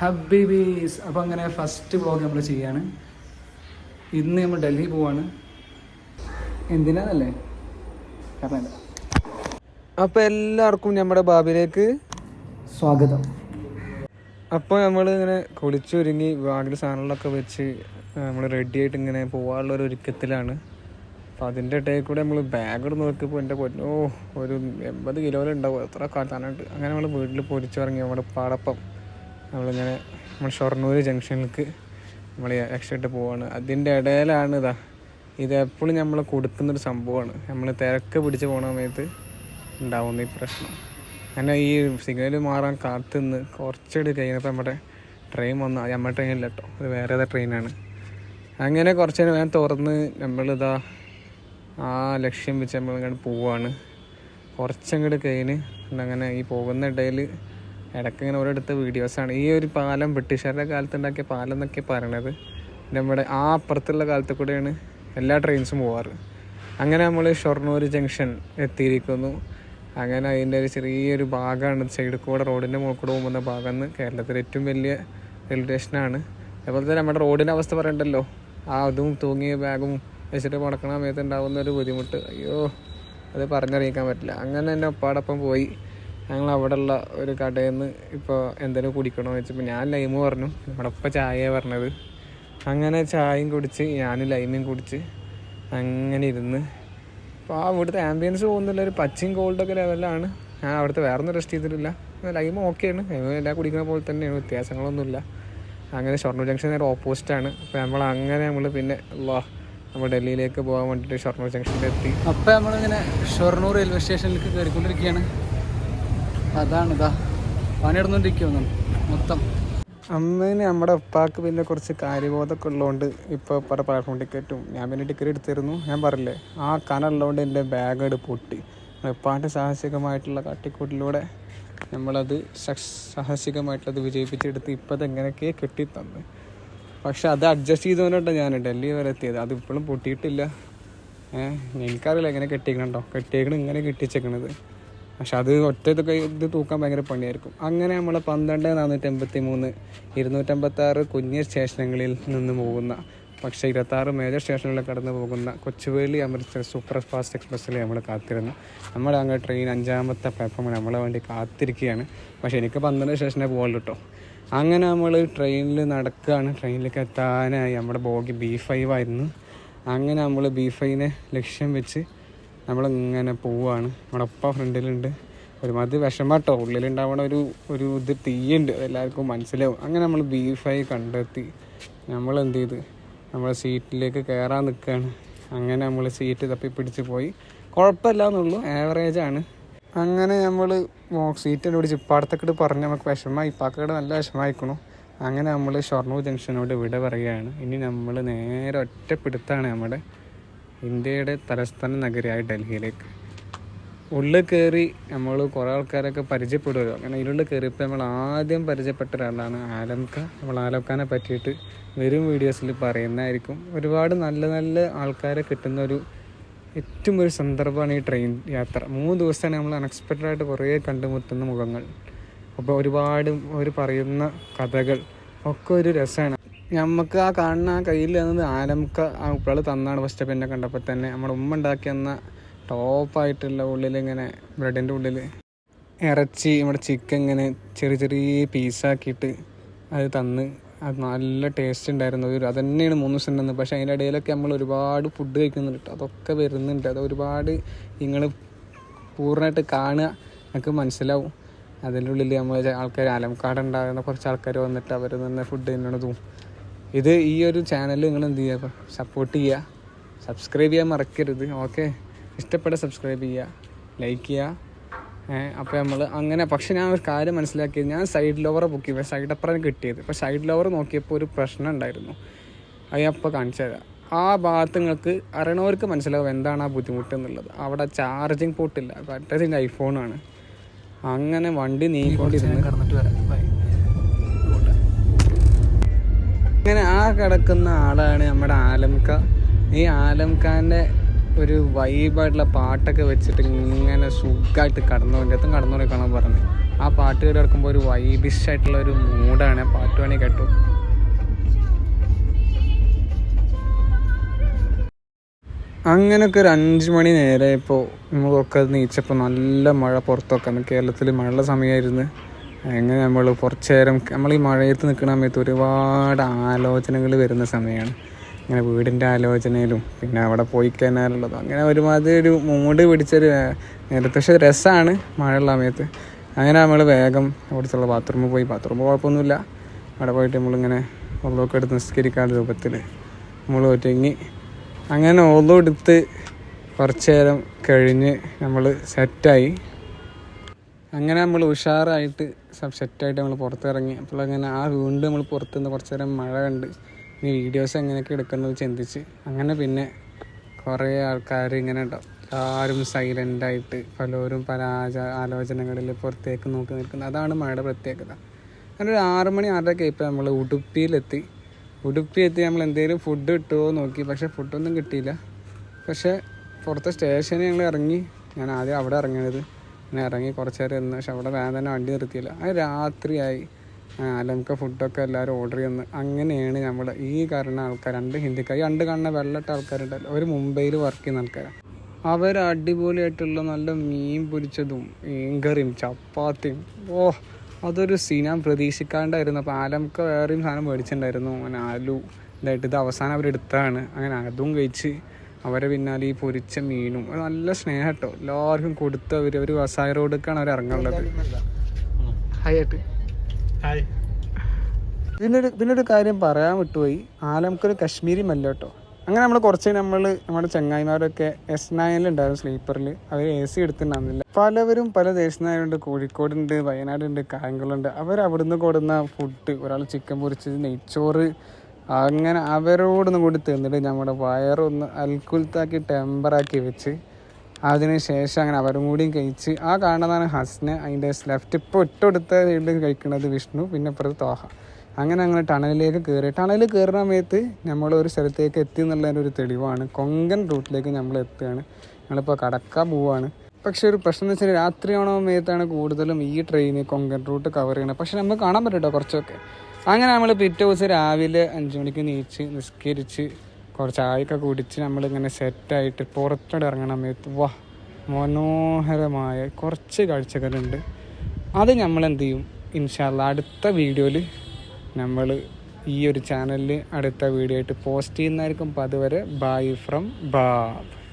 ഹബീബീസ് അപ്പോൾ അങ്ങനെ first vlog നമ്മൾ ചെയ്യാണ്. ഇന്ന് നമ്മൾ ഡൽഹി പോവാണ്. എന്തിനാന്നല്ലേ? കാരണം അപ്പോൾ എല്ലാവർക്കും നമ്മുടെ ബാബിലേക്ക് സ്വാഗതം. അപ്പോൾ നമ്മൾ ഇങ്ങനെ കുളിച്ചൊരുങ്ങി ബാഗിൽ സാധനങ്ങളൊക്കെ വെച്ച് നമ്മൾ റെഡി ആയിട്ട് ഇങ്ങനെ പോകാനുള്ള ഒരു ഒരുക്കത്തിലാണ്. അപ്പോൾ അതിന്റെ ഇടയിൽ കൂടെ നമ്മൾ ബാഗ് നോക്കിയപ്പോൾ എന്റെ പൊന്നോ ഒരു എൺപത് കിലോയിലുണ്ടാവും എത്ര കാട്ടാനുണ്ട് അങ്ങനെ നമ്മൾ വീട്ടിൽ പൊരിച്ചിറങ്ങി നമ്മുടെ പാടപ്പം. നമ്മളിങ്ങനെ നമ്മൾ ഷൊർണൂർ ജംഗ്ഷനിലേക്ക് നമ്മൾ രക്ഷപ്പെട്ട് പോവാണ്. അതിന്റെ ഇടയിലാണ് ഇതാ ഇത് എപ്പോഴും നമ്മൾ കൊടുക്കുന്നൊരു സംഭവമാണ്. നമ്മൾ തിരക്ക് പിടിച്ച് പോണ സമയത്ത് ഉണ്ടാവുന്ന ഈ പ്രശ്നം. അങ്ങനെ ഈ സിഗ്നൽ മാറാൻ കാത്തുനിന്ന് കുറച്ചുകൂടി കഴിഞ്ഞപ്പോൾ നമ്മുടെ ട്രെയിൻ വന്നു നമ്മുടെ ട്രെയിനില്ല കേട്ടോ അത് വേറെ ഏതാ ട്രെയിനാണ് അങ്ങനെ കുറച്ച് നേരം ഞാൻ തുറന്ന് നമ്മളിതാ ആ ലക്ഷ്യം വെച്ച് നമ്മളിങ്ങോട്ട് പോവാണ്. കുറച്ചങ്ങോട്ട് കഴിഞ്ഞ് അങ്ങനെ ഈ പോകുന്ന ഇടയിൽ ഇടയ്ക്ക് ഇങ്ങനെ ഓരോടുത്ത വീഡിയോസാണ്. ഈ ഒരു പാലം ബ്രിട്ടീഷുകാരുടെ കാലത്ത് ഉണ്ടാക്കിയ പാലം എന്നൊക്കെ പറയണത് നമ്മുടെ ആ അപ്പുറത്തുള്ള കാലത്ത് കൂടെയാണ് എല്ലാ ട്രെയിൻസും പോവാറ്. അങ്ങനെ നമ്മൾ ഷൊർണൂർ ജംഗ്ഷൻ എത്തിയിരിക്കുന്നു. അങ്ങനെ അതിന്റെ ഒരു ചെറിയൊരു ഭാഗമാണ് സൈഡിൽ കൂടെ റോഡിന്റെ മുകളിൽ കൂടെ പോകുന്ന ഭാഗം എന്ന് കേരളത്തിലെ ഏറ്റവും വലിയ റെയിൽവേ സ്റ്റേഷനാണ് അതുപോലെ തന്നെ നമ്മുടെ റോഡിന്റെ അവസ്ഥ പറയണ്ടല്ലോ. ആ അതും തൂങ്ങിയ ബാഗും വെച്ചിട്ട് മുടക്കണ സമയത്ത് ഉണ്ടാകുന്ന ഒരു ബുദ്ധിമുട്ട്. അയ്യോ അത് പറഞ്ഞറിയിക്കാൻ പറ്റില്ല. അങ്ങനെ എന്റെ ഒപ്പാടൊപ്പം പോയി. ഞങ്ങൾ അവിടെയുള്ള ഒരു കടയിൽ നിന്ന് ഇപ്പോൾ എന്തെങ്കിലും കുടിക്കണോ വെച്ചപ്പോൾ ഞാൻ ലൈമ് പറഞ്ഞു. നമ്മുടെ ഒപ്പം ചായ പറഞ്ഞത്. അങ്ങനെ ചായയും കുടിച്ച് ഞാൻ ലൈമും കുടിച്ച് അങ്ങനെ ഇരുന്ന്. അപ്പോൾ ആ ഇവിടുത്തെ ആംബിയൻസ് പോകുന്നില്ല. ഒരു പച്ചയും ഗോൾഡൊക്കെ ലെവലാണ് ഞാൻ അവിടുത്തെ വേറെ ഒന്നും റെസ്റ്റ് ചെയ്തിട്ടില്ല ലൈമ് ഓക്കെയാണ് ലൈമ് എല്ലാം കുടിക്കുന്ന പോലെ തന്നെയാണ്. വ്യത്യാസങ്ങളൊന്നുമില്ല. അങ്ങനെ ഷൊർണൂർ ജംഗ്ഷൻ നേരെ ഓപ്പോസിറ്റാണ് അപ്പോൾ നമ്മൾ അങ്ങനെ നമ്മൾ പിന്നെ വാ നമ്മൾ ഡൽഹിയിലേക്ക് പോകാൻ വേണ്ടിയിട്ട് ഷൊർണൂർ ജംഗ്ഷനിലെത്തി അപ്പോൾ നമ്മളിങ്ങനെ ഷൊർണൂർ റെയിൽവേ സ്റ്റേഷനിലേക്ക് കയറിക്കൊണ്ടിരിക്കുകയാണ് അതാണ് ഇതാ പണിയിടുന്നോണ്ടിരിക്കുന്നു മൊത്തം. അമ്മേന് നമ്മുടെ ഉപ്പാക്ക് പിന്നെ കുറച്ച് കാര്യബോധമൊക്കെ ഉള്ളതുകൊണ്ട് ഇപ്പോൾ പല പ്ലാറ്റ്ഫോം ടിക്കറ്റും ഞാൻ പിന്നെ ടിക്കറ്റ് എടുത്തിരുന്നു. ഞാൻ പറഞ്ഞില്ലേ ആ കനുള്ളതുകൊണ്ട് എന്റെ ബാഗ് എടുത്ത് പൊട്ടി. ഉപ്പാന്റെ സാഹസികമായിട്ടുള്ള കാട്ടിക്കൂട്ടിലൂടെ നമ്മളത് സാഹസികമായിട്ടുള്ളത് വിജയിപ്പിച്ചെടുത്ത് ഇപ്പോൾ അത് എങ്ങനെയൊക്കെ കെട്ടിത്തന്നു. പക്ഷെ അത് അഡ്ജസ്റ്റ് ചെയ്തുകൊണ്ടാണ് ഞാൻ ഡൽഹി വരെ എത്തിയത്. അത് ഇപ്പോഴും പൊട്ടിയിട്ടില്ല. ഏഹ് എനിക്കറിയില്ല എങ്ങനെ കെട്ടിക്കണുണ്ടോ. കെട്ടിയേക്കണം ഇങ്ങനെ കെട്ടിച്ചേക്കണത്. പക്ഷെ അത് ഒറ്റ ഇത് കൈ ഇത് തൂക്കാൻ ഭയങ്കര പണിയായിരിക്കും. അങ്ങനെ നമ്മൾ പന്ത്രണ്ട് നാനൂറ്റി എൺപത്തി മൂന്ന് ഇരുന്നൂറ്റമ്പത്തി ആറ് കുഞ്ഞ് സ്റ്റേഷനുകളിൽ നിന്ന് പോകുന്ന പക്ഷേ ഇരുപത്താറ് മേജർ സ്റ്റേഷനുകളിൽ കടന്നു പോകുന്ന കൊച്ചുവേളി അമൃത്സർ സൂപ്പർ ഫാസ്റ്റ് എക്സ്പ്രസ്സിൽ നമ്മൾ കാത്തിരുന്നു. നമ്മൾ അങ്ങ് ട്രെയിൻ അഞ്ചാമത്തെ പ്ലാറ്റ്ഫോമിൽ നമ്മളെ വേണ്ടി കാത്തിരിക്കുകയാണ്. പക്ഷേ എനിക്ക് പന്ത്രണ്ട് സ്റ്റേഷനെ പോകുള്ളൂ അങ്ങനെ നമ്മൾ ട്രെയിനിൽ നടക്കുകയാണ് ട്രെയിനിലേക്ക് എത്താനായി. നമ്മുടെ ബോഗി ബി ഫൈവ് ആയിരുന്നു. അങ്ങനെ നമ്മൾ ബി ഫൈവിനെ ലക്ഷ്യം വെച്ച് നമ്മളിങ്ങനെ പോവാണ്. നമ്മുടെ ഒപ്പ ഫ്രണ്ടിലുണ്ട്. ഒരുമാതിരി വിഷമാട്ടോ. ഉള്ളിലുണ്ടാവണ ഒരു ഒരു ഇത് തീയുണ്ട്. എല്ലാവർക്കും മനസ്സിലാവും. അങ്ങനെ നമ്മൾ ബീഫായി കണ്ടെത്തി. നമ്മൾ എന്ത് ചെയ്ത് നമ്മൾ സീറ്റിലേക്ക് കയറാൻ നിൽക്കുകയാണ് അങ്ങനെ നമ്മൾ സീറ്റ് തപ്പി പിടിച്ച് പോയി. കുഴപ്പമില്ല എന്നുള്ളൂ ആവറേജ് ആണ്. അങ്ങനെ നമ്മൾ സീറ്റിന്റെ കൂടി ചിപ്പാടത്തക്കട് പറഞ്ഞ് നമുക്ക് വിഷമമായി. ഇപ്പാക്കട് നല്ല വിഷമായിക്കണു അങ്ങനെ നമ്മൾ ഷൊർണൂർ ജംഗ്ഷനോട് വിട പറയുകയാണ്. ഇനി നമ്മൾ നേരെ ഒറ്റപ്പിടുത്താണ് നമ്മുടെ ഇന്ത്യയുടെ തലസ്ഥാന നഗരിയായ ഡൽഹിയിലേക്ക്. ഉള്ളിൽ കയറി നമ്മൾ കുറേ ആൾക്കാരൊക്കെ പരിചയപ്പെടുമല്ലോ അങ്ങനെ ഇതിനുള്ളിൽ കയറിയപ്പോൾ നമ്മൾ ആദ്യം പരിചയപ്പെട്ട ഒരാളാണ് ആലംക നമ്മൾ ആലംഖാനെ പറ്റിയിട്ട് വരും വീഡിയോസിൽ പറയുന്നതായിരിക്കും. ഒരുപാട് നല്ല നല്ല ആൾക്കാരെ കിട്ടുന്ന ഒരു ഏറ്റവും ഒരു സന്ദർഭമാണ് ഈ ട്രെയിൻ യാത്ര. മൂന്ന് ദിവസമാണ് നമ്മൾ അൺഎക്സ്പെക്റ്റഡായിട്ട് കുറേ കണ്ടുമുട്ടുന്ന മുഖങ്ങൾ. അപ്പോൾ ഒരുപാട് അവർ പറയുന്ന കഥകൾ ഒക്കെ ഒരു രസമാണ്. നമുക്ക് ആ കാണുന്ന ആ കയ്യിൽ തന്നത് ആലമുക്ക ആ ഉപ്പൾ തന്നാണ് ഫസ്റ്റ് പിന്നെ കണ്ടപ്പോൾ തന്നെ. നമ്മുടെ ഉമ്മ ഉണ്ടാക്കി തന്ന ടോപ്പായിട്ടുള്ള ഉള്ളിൽ ഇങ്ങനെ ബ്രെഡിന്റെ ഉള്ളിൽ ഇറച്ചി നമ്മുടെ ചിക്കൻ ഇങ്ങനെ ചെറിയ ചെറിയ പീസാക്കിയിട്ട് അത് തന്ന്. അത് നല്ല ടേസ്റ്റ് ഉണ്ടായിരുന്നു. ഒരു അത് തന്നെയാണ് മൂന്ന് ദിവസം ഉണ്ടെന്ന് പക്ഷേ അതിന്റെ ഇടയിലൊക്കെ നമ്മൾ ഒരുപാട് ഫുഡ് കഴിക്കുന്നുണ്ട്. അതൊക്കെ വരുന്നുണ്ട്. അത് ഒരുപാട് നിങ്ങൾ പൂർണമായിട്ട് കാണുക നമുക്ക് മനസ്സിലാവും. അതിന്റെ ഉള്ളിൽ നമ്മൾ ആൾക്കാർ ആലംകാട് ഉണ്ടാകുന്ന കുറച്ച് ആൾക്കാർ വന്നിട്ട് അവർ നിന്ന് ഫുഡ് തിന്നണതും ഇത് ഈ ഒരു ചാനൽ നിങ്ങൾ എന്ത് ചെയ്യുക സപ്പോർട്ട് ചെയ്യുക സബ്സ്ക്രൈബ് ചെയ്യാൻ മറക്കരുത്. ഓക്കെ ഇഷ്ടപ്പെട്ട സബ്സ്ക്രൈബ് ചെയ്യുക ലൈക്ക് ചെയ്യുക അപ്പോൾ നമ്മൾ അങ്ങനെ പക്ഷെ ഞാൻ ഒരു കാര്യം മനസ്സിലാക്കിയത് ഞാൻ സൈഡ് ലോവറെ ബുക്ക് ചെയ്തു സൈഡ് അപ്പുറം കിട്ടിയത്. അപ്പോൾ സൈഡ് ലോവർ നോക്കിയപ്പോൾ ഒരു പ്രശ്നം ഉണ്ടായിരുന്നു. അത് ഞാൻ അപ്പോൾ കാണിച്ചു തരാം. ആ ഭാഗത്ത് നിങ്ങൾക്ക് അറിയണവർക്ക് മനസ്സിലാവും എന്താണ് ആ ബുദ്ധിമുട്ട് എന്നുള്ളത്. അവിടെ ചാർജിങ് പോട്ടില്ല ബാറ്ററി ഐഫോണാണ് അങ്ങനെ വണ്ടി നീങ്ങിക്കൊണ്ടിരുന്ന് കടന്നിട്ട് വരാം. അങ്ങനെ ആ കിടക്കുന്ന ആളാണ് നമ്മുടെ ആലംക ഈ ആലംഖാന്റെ ഒരു വൈബായിട്ടുള്ള പാട്ടൊക്കെ വെച്ചിട്ട് ഇങ്ങനെ സുഖമായിട്ട് കടന്നുകൊണ്ട് എത്തും കടന്നുകൊണ്ട് കാണാൻ പറഞ്ഞു. ആ പാട്ട് കിടക്കുമ്പോൾ ഒരു വൈബിഷ് ആയിട്ടുള്ള ഒരു മൂഡാണ് ആ പാട്ട് വേണേൽ കേട്ടു. അങ്ങനെയൊക്കെ ഒരു അഞ്ച് മണി നേരെ ഇപ്പോൾ നമ്മളൊക്കെ നീച്ചപ്പോൾ നല്ല മഴ പുറത്തൊക്കെ. കേരളത്തിൽ മഴയുള്ള സമയമായിരുന്നു അങ്ങനെ നമ്മൾ കുറച്ച് നേരം നമ്മൾ ഈ മഴയത്ത് നിൽക്കുന്ന സമയത്ത് ഒരുപാട് ആലോചനകൾ വരുന്ന സമയമാണ് ഇങ്ങനെ വീടിന്റെ ആലോചനയിലും പിന്നെ അവിടെ പോയി കഴിഞ്ഞാലുള്ളതും. അങ്ങനെ ഒരുമാതിരി ഒരു മൂഡ് പിടിച്ചൊരു നേരത്തെ. പക്ഷേ രസമാണ് മഴയുള്ള സമയത്ത്. അങ്ങനെ നമ്മൾ വേഗം അവിടുത്തെ ബാത്റൂമിൽ പോയി. ബാത്റൂമിൽ കുഴപ്പമൊന്നുമില്ല. അവിടെ പോയിട്ട് നമ്മളിങ്ങനെ വെള്ളമൊക്കെ എടുത്ത് നിസ്കരിക്കാത്ത രൂപത്തിൽ നമ്മൾ ഒറ്റങ്ങി അങ്ങനെ ഓതോ എടുത്ത് കുറച്ച് നേരം കഴിഞ്ഞ് നമ്മൾ സെറ്റായി അങ്ങനെ നമ്മൾ ഉഷാറായിട്ട് സെറ്റായിട്ട് നമ്മൾ പുറത്തിറങ്ങി. അപ്പോൾ അങ്ങനെ ആ വീണ്ടും നമ്മൾ പുറത്തുനിന്ന് കുറച്ച് നേരം മഴ കണ്ട് ഇനി വീഡിയോസ് എങ്ങനെയൊക്കെ എടുക്കുന്നത് ചിന്തിച്ച് അങ്ങനെ പിന്നെ കുറേ ആൾക്കാർ ഇങ്ങനെ ഉണ്ടാവും എല്ലാവരും സൈലന്റായിട്ട് പലരും പല ആചാ ആലോചനകളിൽ പുറത്തേക്ക് നോക്കി നിൽക്കുന്നത് അതാണ് മഴയുടെ പ്രത്യേകത. അങ്ങനെ ഒരു ആറ് മണി ആറരയൊക്കെ ഇപ്പോൾ നമ്മൾ ഉടുപ്പിയിലെത്തി. ഉടുപ്പി എത്തി നമ്മൾ എന്തെങ്കിലും ഫുഡ് കിട്ടുമോ നോക്കി. പക്ഷേ ഫുഡൊന്നും കിട്ടിയില്ല. പക്ഷേ പുറത്തെ സ്റ്റേഷനിൽ ഞങ്ങൾ ഇറങ്ങി. ഞാൻ ആദ്യം അവിടെ ഇറങ്ങിയത് ഞാൻ ഇറങ്ങി കുറച്ച് നേരം ഇരുന്ന് പക്ഷെ അവിടെ വേഗം തന്നെ വണ്ടി നിർത്തിയില്ല. അത് രാത്രിയായി. അലമുക്ക ഫുഡൊക്കെ എല്ലാവരും ഓർഡർ ചെയ്യുന്നു അങ്ങനെയാണ് നമ്മൾ ഈ കാരണം ആൾക്കാർ രണ്ട് ഹിന്ദിക്കാർ രണ്ട് കാണുന്ന വെള്ളട്ട ആൾക്കാരുണ്ടല്ലോ. അവർ മുംബൈയിൽ വർക്ക് ചെയ്യുന്ന ആൾക്കാരാണ് അവർ അടിപൊളിയായിട്ടുള്ള നല്ല മീൻ പൊരിച്ചതും മീൻകറിയും ചപ്പാത്തിയും. ഓ അതൊരു സീൻ ഞാൻ പ്രതീക്ഷിക്കാണ്ടായിരുന്നു. അപ്പോൾ ആലംക്ക് വേറെയും സാധനം മേടിച്ചിട്ടുണ്ടായിരുന്നു. അങ്ങനെ ആലു. ഇതായിട്ട് ഇത് അവസാനം അവരെടുത്താണ് അങ്ങനെ അതും കഴിച്ച് അവരെ പിന്നാലെ ഈ പൊരിച്ച മീനും. അത് നല്ല സ്നേഹം കേട്ടോ എല്ലാവർക്കും കൊടുത്ത് അവർ ഒരു വസായ റോഡിലേക്കാണ് അവർ ഇറങ്ങാനുള്ളത്. ഹായ് ആയിട്ട് പിന്നൊരു പിന്നൊരു കാര്യം പറയാൻ വിട്ടുപോയി. ആലമക്കൊരു കശ്മീരി മല്ല കേട്ടോ അങ്ങനെ നമ്മൾ കുറച്ച് നമ്മൾ നമ്മുടെ ചങ്ങായിമാരൊക്കെ എസ് നയനിലുണ്ടായിരുന്നു സ്ലീപ്പറിൽ അവർ എ സി എടുത്തിട്ടുണ്ടായിരുന്നില്ല. പലവരും പല ദേശനായതുണ്ട് കോഴിക്കോടുണ്ട് വയനാടുണ്ട് കായംകുളമുണ്ട്. അവർ അവിടുന്ന് കൊടുന്ന ഫുഡ് ഒരാൾ ചിക്കൻ പൊരിച്ചത് നെയ്ച്ചോറ് അങ്ങനെ അവരോടൊന്നും കൂടി തിന്നിട്ട് നമ്മുടെ വയറൊന്ന് അൽക്കുലത്താക്കി ടെമ്പറാക്കി വെച്ച് അതിന് ശേഷം അങ്ങനെ അവരും കൂടിയും കഴിച്ച് ആ കാണുന്നതാണ് ഹസ്ന അതിന്റെ ലെഫ്റ്റ് ഇപ്പോൾ ഇട്ടെടുത്ത സൈഡിൽ കഴിക്കുന്നത് വിഷ്ണു പിന്നെ ഇപ്പുറത്ത് തോഹ. അങ്ങനെ അങ്ങനെ ടണലിലേക്ക് കയറി. ടണലിൽ കയറുന്ന സമയത്ത് നമ്മൾ ഒരു സ്ഥലത്തേക്ക് എത്തി എന്നുള്ളതിന്റെ ഒരു തെളിവാണ്. കൊങ്കൺ റൂട്ടിലേക്ക് നമ്മൾ എത്തുകയാണ്. ഞങ്ങളിപ്പോൾ കടക്കാൻ പോവുകയാണ്. പക്ഷേ ഒരു പ്രശ്നം എന്ന് വെച്ചാൽ രാത്രിയാണോ സമയത്താണ് കൂടുതലും ഈ ട്രെയിൻ കൊങ്കൺ റൂട്ട് കവർ ചെയ്യുന്നത്. പക്ഷേ നമുക്ക് കാണാൻ പറ്റും കേട്ടോ കുറച്ചൊക്കെ. അങ്ങനെ നമ്മൾ പിറ്റേ ദിവസം രാവിലെ അഞ്ച് മണിക്ക് നീച്ച് നിസ്കരിച്ച് കുറച്ച് ചായയൊക്കെ കുടിച്ച് നമ്മളിങ്ങനെ സെറ്റായിട്ട് പുറത്തോടെ ഇറങ്ങണ സമയത്ത് വാ മനോഹരമായ കുറച്ച് കാഴ്ചകളുണ്ട്. അത് നമ്മൾ എന്ത് ചെയ്യും ഇൻഷാല്ല അടുത്ത വീഡിയോയിൽ നമ്മൾ ഈ ഒരു ചാനലിൽ അടുത്ത വീഡിയോ ആയിട്ട് പോസ്റ്റ് ചെയ്യുന്നതായിരിക്കും. അപ്പോൾ അതുവരെ ബൈ ഫ്രം ബാബ്